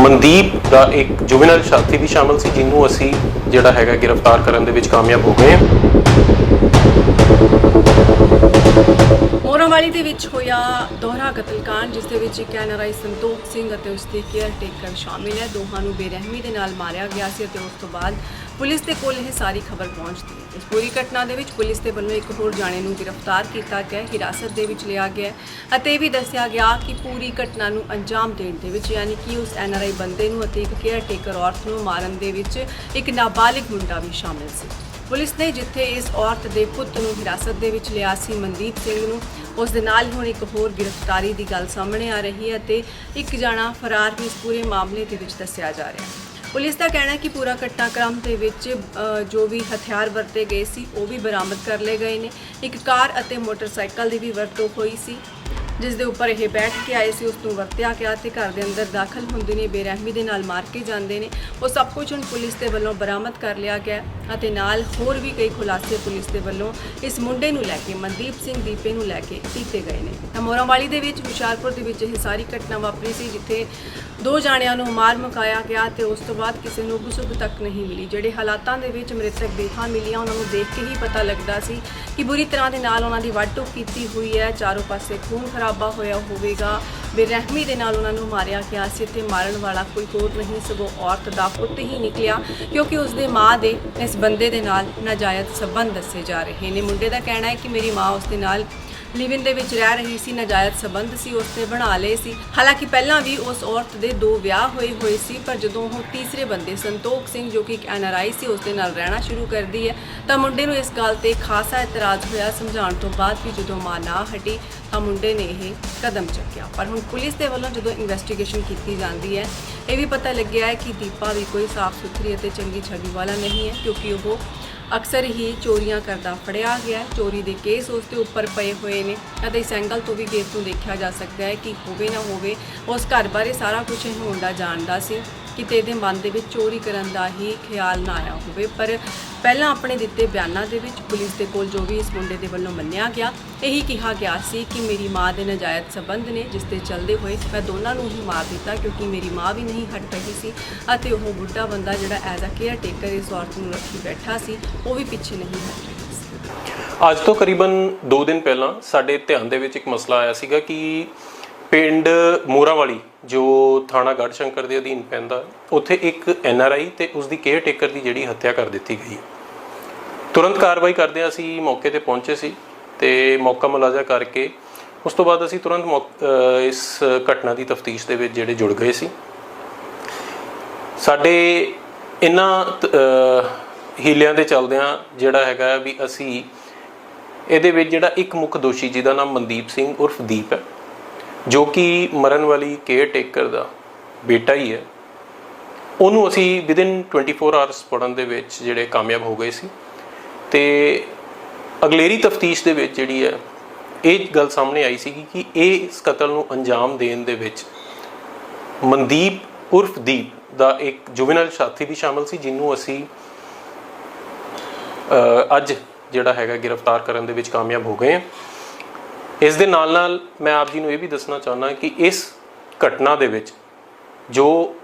ਮਨਦੀਪ ਦਾ ਇੱਕ ਜੁਵੈਨਲ ਸਾਥੀ ਵੀ ਸ਼ਾਮਲ ਸੀ, ਜਿਹਨੂੰ ਅਸੀਂ ਜਿਹੜਾ ਹੈਗਾ ਗ੍ਰਿਫਤਾਰ ਕਰਨ ਦੇ ਵਿੱਚ ਕਾਮਯਾਬ ਹੋ ਗਏ ਹਾਂ। ਮੋਰਾਵਾਲੀ ਦੇ ਵਿੱਚ ਹੋਇਆ ਦੋਹਰਾ ਕਤਲकांड ਜਿਸ ਦੇ ਵਿੱਚ ਇੱਕ ਐਨਆਰਆਈ ਸੰਤੋਖ ਸਿੰਘ ਅਤੇ ਉਸ ਦੇ ਕੇਅਰ ਟੇਕਰ ਸ਼ਾਮਿਲ ਹੈ। ਦੋਹਾਂ ਨੂੰ ਬੇਰਹਿਮੀ ਦੇ ਨਾਲ ਮਾਰਿਆ ਗਿਆ ਸੀ ਅਤੇ ਉਸ ਤੋਂ ਬਾਅਦ ਪੁਲਿਸ ਦੇ ਕੋਲ ਇਹ ਸਾਰੀ ਖਬਰ ਪਹੁੰਚਦੀ ਹੈ। ਇਸ ਪੂਰੀ ਘਟਨਾ ਦੇ ਵਿੱਚ ਪੁਲਿਸ ਦੇ ਵੱਲੋਂ ਇੱਕ ਹੋਰ ਜਾਣੇ ਨੂੰ ਗ੍ਰਿਫਤਾਰ ਕੀਤਾ ਗਿਆ, ਹਿਰਾਸਤ ਦੇ ਵਿੱਚ ਲਿਆ ਗਿਆ ਅਤੇ ਇਹ ਵੀ ਦੱਸਿਆ ਗਿਆ ਕਿ ਪੂਰੀ ਘਟਨਾ ਨੂੰ ਅੰਜਾਮ ਦੇਣ ਦੇ ਵਿੱਚ ਯਾਨੀ ਕਿ ਉਸ ਐਨਆਰਆਈ ਬੰਦੇ ਨੂੰ ਅਤੇ ਇੱਕ ਕੇਅਰ ਟੇਕਰ ਔਰਤ ਨੂੰ ਮਾਰਨ ਦੇ ਵਿੱਚ ਇੱਕ ਨਾਬਾਲਿਗ ਮੁੰਡਾ ਵੀ ਸ਼ਾਮਿਲ ਸੀ। ਪੁਲਿਸ ਨੇ ਜਿੱਥੇ ਇਸ ਔਰਤ ਦੇ ਪੁੱਤ ਨੂੰ ਹਿਰਾਸਤ ਦੇ ਵਿੱਚ ਲਿਆ ਸੀ, ਮਨਦੀਪ ਸਿੰਘ ਨੂੰ, ਉਸ ਦੇ ਨਾਲ ਹੀ ਹੁਣ ਇੱਕ ਹੋਰ ਗ੍ਰਿਫਤਾਰੀ ਦੀ ਗੱਲ ਸਾਹਮਣੇ ਆ ਰਹੀ ਹੈ ਅਤੇ ਇੱਕ ਜਾਣਾ ਫਰਾਰ ਵੀ ਇਸ ਪੂਰੇ ਮਾਮਲੇ ਦੇ ਵਿੱਚ ਦੱਸਿਆ ਜਾ ਰਿਹਾ ਹੈ। ਪੁਲਿਸ ਦਾ ਕਹਿਣਾ ਹੈ ਕਿ ਪੂਰਾ ਘਟਨਾਕ੍ਰਮ ਦੇ ਵਿੱਚ ਅ, ਜੋ ਵੀ ਹਥਿਆਰ ਵਰਤੇ ਗਏ ਸੀ ਉਹ ਵੀ ਬਰਾਮਦ ਕਰ ਲਏ ਗਏ ਨੇ। ਇੱਕ ਕਾਰ ਅਤੇ ਮੋਟਰਸਾਈਕਲ ਦੀ ਵੀ ਵਰਤੋਂ ਹੋਈ ਸੀ ਜਿਸ ਦੇ ਉੱਪਰ ਇਹ ਬੈਠ ਕੇ ਆਏ ਸੀ ਉਸ ਨੂੰ ਵਰਤਿਆ ਗਿਆ ਤੇ ਘਰ ਦੇ ਅੰਦਰ ਦਾਖਲ ਹੁੰਦੇ ਨੇ ਬੇਰਹਿਮੀ ਦੇ ਨਾਲ ਮਾਰ ਕੇ ਜਾਂਦੇ ਨੇ। ਉਹ ਸਭ ਕੁਝ ਹੁਣ ਪੁਲਿਸ ਦੇ ਵੱਲੋਂ ਬਰਾਮਦ ਕਰ ਲਿਆ ਗਿਆ ਹੈ ਅਤੇ ਨਾਲ ਹੋਰ ਵੀ ਕਈ ਖੁਲਾਸੇ ਪੁਲਿਸ ਦੇ ਵੱਲੋਂ ਇਸ ਮੁੰਡੇ ਨੂੰ ਲੈ ਕੇ ਮਨਦੀਪ ਸਿੰਘ ਦੀਪੇ ਨੂੰ ਲੈ ਕੇ ਕੀਤੇ ਗਏ ਨੇ। ਤਾਂ ਮੋਰਾਂਵਾਲੀ ਦੇ ਵਿੱਚ ਹੁਸ਼ਿਆਰਪੁਰ ਦੇ ਵਿੱਚ ਇਹ ਸਾਰੀ ਘਟਨਾ ਵਾਪਰੀ ਸੀ ਜਿੱਥੇ ਦੋ ਜਾਣਿਆਂ ਨੂੰ ਮਾਰ ਮੁਕਾਇਆ ਗਿਆ ਤੇ ਉਸ ਤੋਂ ਬਾਅਦ ਕਿਸੇ ਨੂੰ ਗੁਸੁਬ ਤੱਕ ਨਹੀਂ ਮਿਲੀ। ਜਿਹੜੇ ਹਾਲਾਤਾਂ ਦੇ ਵਿੱਚ ਮ੍ਰਿਤਕ ਦੇਹਾਂ ਮਿਲੀਆਂ, ਉਹਨਾਂ ਨੂੰ ਦੇਖ ਕੇ ਹੀ ਪਤਾ ਲੱਗਦਾ ਸੀ ਕਿ ਬੁਰੀ ਤਰ੍ਹਾਂ ਦੇ ਨਾਲ ਉਹਨਾਂ ਦੀ ਵੱਢ-ਟੁੱਕ ਕੀਤੀ ਹੋਈ ਹੈ। ਚਾਰੋਂ ਪਾਸੇ ਖੂਨ ਖਰਾਬਾ ਹੋਇਆ ਹੋਵੇਗਾ। ਬੇਰਹਿਮੀ ਦੇ ਨਾਲ ਉਹਨਾਂ ਨੂੰ ਮਾਰਿਆ ਗਿਆ ਸੀ ਤੇ ਮਾਰਨ ਵਾਲਾ ਕੋਈ ਹੋਰ ਨਹੀਂ, ਸਗੋਂ ਔਰਤ ਦਾ ਪੁੱਤ ਹੀ ਨਿਕਲਿਆ, ਕਿਉਂਕਿ ਉਸ ਦੇ ਮਾਂ ਦੇ ਇਸ ਬੰਦੇ ਦੇ ਨਾਲ ਨਾਜਾਇਜ਼ ਸਬੰਧ ਦੱਸੇ ਜਾ ਰਹੇ ਨੇ। ਮੁੰਡੇ ਦਾ ਕਹਿਣਾ ਹੈ ਕਿ ਮੇਰੀ ਮਾਂ ਉਸ ਦੇ ਨਾਲ ਲਿਵਿੰਗ ਦੇ ਵਿੱਚ ਰਹਿ ਰਹੀ ਸੀ, ਨਾਜਾਇਜ਼ ਸਬੰਧ ਸੀ ਉਸਨੇ ਬਣਾ ਲਏ ਸੀ। ਹਾਲਾਂਕਿ ਪਹਿਲਾਂ ਵੀ ਉਸ ਔਰਤ ਦੇ ਦੋ ਵਿਆਹ ਹੋਏ ਹੋਏ ਸੀ, ਪਰ ਜਦੋਂ ਉਹ ਤੀਸਰੇ ਬੰਦੇ ਸੰਤੋਖ ਸਿੰਘ, ਜੋ ਕਿ ਇੱਕ ਐਨਆਰਆਈ ਸੀ, ਉਸ ਦੇ ਨਾਲ ਰਹਿਣਾ ਸ਼ੁਰੂ ਕਰਦੀ ਹੈ, ਤਾਂ ਮੁੰਡੇ ਨੂੰ ਇਸ ਗੱਲ ਤੇ ਖਾਸਾ ਇਤਰਾਜ਼ ਹੋਇਆ। ਸਮਝਾਉਣ ਤੋਂ ਬਾਅਦ ਵੀ ਜਦੋਂ ਮਾਂ ਨਾ ਹਟੀ, ਤਾਂ ਮੁੰਡੇ ਨੇ ਇਹ ਕਦਮ ਚੱਕਿਆ। ਪਰ ਹੁਣ ਪੁਲਿਸ ਦੇ ਵੱਲੋਂ ਜਦੋਂ ਇਨਵੈਸਟੀਗੇਸ਼ਨ ਕੀਤੀ ਜਾਂਦੀ ਹੈ, ਇਹ ਵੀ ਪਤਾ ਲੱਗਿਆ ਹੈ ਕਿ ਦੀਪਾ ਵੀ ਕੋਈ ਸਾਫ਼ ਸੁਥਰੀ ਅਤੇ ਚੰਗੀ ਛਵੀ ਵਾਲਾ ਨਹੀਂ ਹੈ, ਕਿਉਂਕਿ ਉਹ ਅਕਸਰ ਹੀ ਚੋਰੀਆਂ ਕਰਦਾ ਫੜਿਆ ਗਿਆ ਚੋਰੀ ਦੇ ਕੇਸ ਉਸ ਦੇ ਉੱਪਰ ਪਏ ਹੋਏ ਨੇ। ਅਤੇ ਇਸ ਐਂਗਲ ਤੋਂ ਵੀ ਕੇਸ ਨੂੰ ਦੇਖਿਆ ਜਾ ਸਕਦਾ ਹੈ ਕਿ ਹੋਵੇ ਨਾ ਹੋਵੇ ਉਸ ਘਰ ਬਾਰੇ ਸਾਰਾ ਕੁਝ ਇਹ ਮੁੰਡਾ ਜਾਣਦਾ ਸੀ। ਕਿਤੇ ਇਹਦੇ ਮਨ ਦੇ ਵਿੱਚ ਚੋਰੀ ਕਰਨ ਦਾ ਹੀ ਖਿਆਲ ਨਾ ਆਇਆ ਹੋਵੇ। ਪਰ ਪਹਿਲਾਂ ਆਪਣੇ ਦਿੱਤੇ ਬਿਆਨਾਂ ਦੇ ਵਿੱਚ ਪੁਲਿਸ ਦੇ ਕੋਲ ਜੋ ਵੀ ਇਸ ਮੁੰਡੇ ਦੇ ਵੱਲੋਂ ਮੰਨਿਆ ਗਿਆ, ਇਹੀ ਕਿਹਾ ਗਿਆ ਸੀ ਕਿ ਮੇਰੀ ਮਾਂ ਦੇ ਨਾਜਾਇਜ਼ ਸਬੰਧ ਨੇ, ਜਿਸ ਦੇ ਚੱਲਦੇ ਹੋਏ ਮੈਂ ਦੋਨਾਂ ਨੂੰ ਹੀ ਮਾਰ ਦਿੱਤਾ ਕਿਉਂਕਿ ਮੇਰੀ ਮਾਂ ਵੀ ਨਹੀਂ ਹਟ ਪਈ ਸੀ ਅਤੇ ਉਹ ਬੁੱਢਾ ਬੰਦਾ ਜਿਹੜਾ ਐਜ਼ ਅ ਕੇਅਰ ਟੇਕਰ ਇਸ ਔਰਤ ਨੂੰ ਰੱਖੀ ਬੈਠਾ ਸੀ, ਉਹ ਵੀ ਪਿੱਛੇ ਨਹੀਂ ਹਟ ਰਿਹਾ ਸੀ। ਅੱਜ ਤੋਂ ਕਰੀਬਨ 2 ਦਿਨ ਪਹਿਲਾਂ ਸਾਡੇ ਧਿਆਨ ਦੇ ਵਿੱਚ ਇੱਕ ਮਸਲਾ ਆਇਆ ਸੀਗਾ ਕਿ ਪਿੰਡ ਮੋਰਾਵਾਲੀ, ਜੋ ਥਾਣਾ ਗੜ੍ਹ ਸ਼ੰਕਰ ਦੇ ਅਧੀਨ ਪੈਂਦਾ, ਉੱਥੇ ਇੱਕ ਐਨਆਰਆਈ ਤੇ ਉਸ ਦੀ ਕੇਅਰ ਟੇਕਰ ਦੀ ਜਿਹੜੀ ਹੱਤਿਆ ਕਰ ਦਿੱਤੀ ਗਈ। ਤੁਰੰਤ ਕਾਰਵਾਈ ਕਰਦੇ ਅਸੀਂ, ਮੌਕੇ ਤੇ ਪਹੁੰਚੇ ਸੀ ਤੇ ਮੌਕਾ ਮੁਲਾਜ਼ਾ ਕਰਕੇ, ਉਸ ਤੋਂ ਬਾਅਦ ਅਸੀਂ ਤੁਰੰਤ ਮੌਕ- ਇਸ ਘਟਨਾ ਦੀ ਤਫਤੀਸ਼ ਦੇ ਵਿੱਚ ਜਿਹੜੇ ਜੁੜ ਗਏ ਸੀ। ਸਾਡੇ ਇਹਨਾਂ ਹੀਲਿਆਂ ਦੇ ਚੱਲਦਿਆਂ ਜਿਹੜਾ ਹੈਗਾ ਵੀ ਅਸੀਂ, ਇਹਦੇ ਵਿੱਚ ਜਿਹੜਾ ਇੱਕ ਮੁੱਖ ਦੋਸ਼ੀ ਜਿਹਦਾ ਨਾਮ ਮਨਦੀਪ ਸਿੰਘ ਉਰਫ ਦੀਪ ਹੈ ਜੋ ਕਿ ਮਰਨ ਵਾਲੀ ਕੇਅਰ ਟੇਕਰ ਦਾ ਬੇਟਾ ਹੀ ਹੈ, ਉਹਨੂੰ ਅਸੀਂ ਵਿਦਿਨ 24 ਆਵਰਸ ਪੜਨ ਦੇ ਵਿੱਚ ਜਿਹੜੇ ਕਾਮਯਾਬ ਹੋ ਗਏ ਸੀ। ਤੇ ਅਗਲੇਰੀ ਤਫਤੀਸ਼ ਦੇ ਵਿੱਚ ਜਿਹੜੀ ਹੈ, ਇਹ ਗੱਲ ਸਾਹਮਣੇ ਆਈ ਸੀ ਕਿ ਇਹ ਇਸ ਕਤਲ ਨੂੰ ਅੰਜਾਮ ਦੇਣ ਦੇ ਵਿੱਚ ਮਨਦੀਪ ਉਰਫ ਦੀਪ ਦਾ ਇੱਕ ਜੁਵੈਨਲ ਸਾਥੀ ਵੀ ਸ਼ਾਮਲ ਸੀ, ਜਿਹਨੂੰ ਅਸੀਂ ਅੱਜ ਜਿਹੜਾ ਹੈਗਾ ਗ੍ਰਿਫਤਾਰ ਕਰਨ ਦੇ ਵਿੱਚ ਕਾਮਯਾਬ ਹੋ ਗਏ ਹਾਂ। ਇਸ ਦੇ ਨਾਲ ਨਾਲ ਮੈਂ ਆਪ ਜੀ ਨੂੰ ਇਹ ਵੀ ਦੱਸਣਾ ਚਾਹੁੰਦਾ ਕਿ ਇਸ ਘਟਨਾ ਦੇ ਵਿੱਚ ਜੋ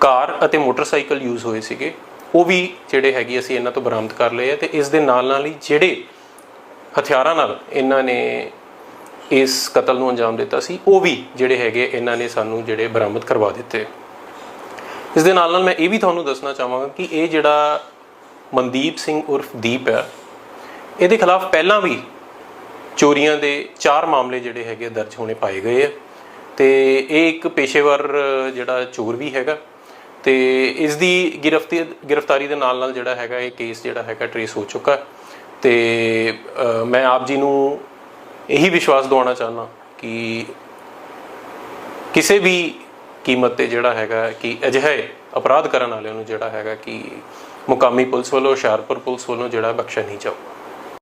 ਕਾਰ ਅਤੇ ਮੋਟਰਸਾਈਕਲ ਯੂਜ਼ ਹੋਏ ਸੀਗੇ, ਉਹ ਵੀ ਜਿਹੜੇ ਹੈਗੇ ਅਸੀਂ ਇਹਨਾਂ ਤੋਂ ਬਰਾਮਦ ਕਰ ਲਏ ਆ ਤੇ ਇਸ ਦੇ ਨਾਲ ਨਾਲ ਹੀ ਜਿਹੜੇ ਹਥਿਆਰਾਂ ਨਾਲ ਇਹਨਾਂ ਨੇ ਇਸ ਕਤਲ ਨੂੰ ਅੰਜਾਮ ਦਿੱਤਾ ਸੀ, ਉਹ ਵੀ ਜਿਹੜੇ ਹੈਗੇ ਇਹਨਾਂ ਨੇ ਸਾਨੂੰ ਜਿਹੜੇ ਬਰਾਮਦ ਕਰਵਾ ਦਿੱਤੇ। ਇਸ ਦੇ ਨਾਲ ਨਾਲ ਮੈਂ ਇਹ ਵੀ ਤੁਹਾਨੂੰ ਦੱਸਣਾ ਚਾਹਾਂਗਾ ਕਿ ਇਹ ਜਿਹੜਾ ਮਨਦੀਪ ਸਿੰਘ ਉਰਫ ਦੀਪ ਹੈ ਇਹਦੇ ਖਿਲਾਫ ਪਹਿਲਾਂ ਵੀ ਚੋਰੀਆਂ ਦੇ ਚਾਰ ਮਾਮਲੇ ਜਿਹੜੇ ਹੈਗੇ ਦਰਜ ਹੋਣੇ ਪਾਏ ਗਏ ਆ। ਤੇ ਇਹ ਇੱਕ ਪੇਸ਼ੇਵਰ ਜਿਹੜਾ ਚੋਰ ਵੀ ਹੈਗਾ। ਤੇ ਇਸ ਦੀ ਗ੍ਰਿਫਤੀ, ਗ੍ਰਿਫਤਾਰੀ ਦੇ ਨਾਲ ਨਾਲ ਜਿਹੜਾ ਹੈਗਾ ਇਹ ਕੇਸ ਜਿਹੜਾ ਹੈਗਾ ਟਰੇਸ ਹੋ ਚੁੱਕਾ। ਹੈ। ਤੇ ਮੈਂ ਆਪ ਜੀ ਨੂੰ ਇਹੀ ਵਿਸ਼ਵਾਸ ਦਿਵਾਉਣਾ ਚਾਹੁੰਦਾ ਕਿ ਕਿਸੇ ਵੀ ਕੀਮਤ ਤੇ ਜਿਹੜਾ ਹੈਗਾ ਕਿ ਅਜਿਹੇ ਅਪਰਾਧ ਕਰਨ ਵਾਲਿਆਂ ਨੂੰ ਜਿਹੜਾ ਹੈਗਾ ਕਿ ਮੁਕਾਮੀ ਪੁਲਿਸ ਵੱਲੋਂ, ਹੁਸ਼ਿਆਰਪੁਰ ਪੁਲਿਸ ਵੱਲੋਂ ਜਿਹੜਾ ਬਖਸ਼ਿਆ ਨਹੀਂ ਜਾਊਗਾ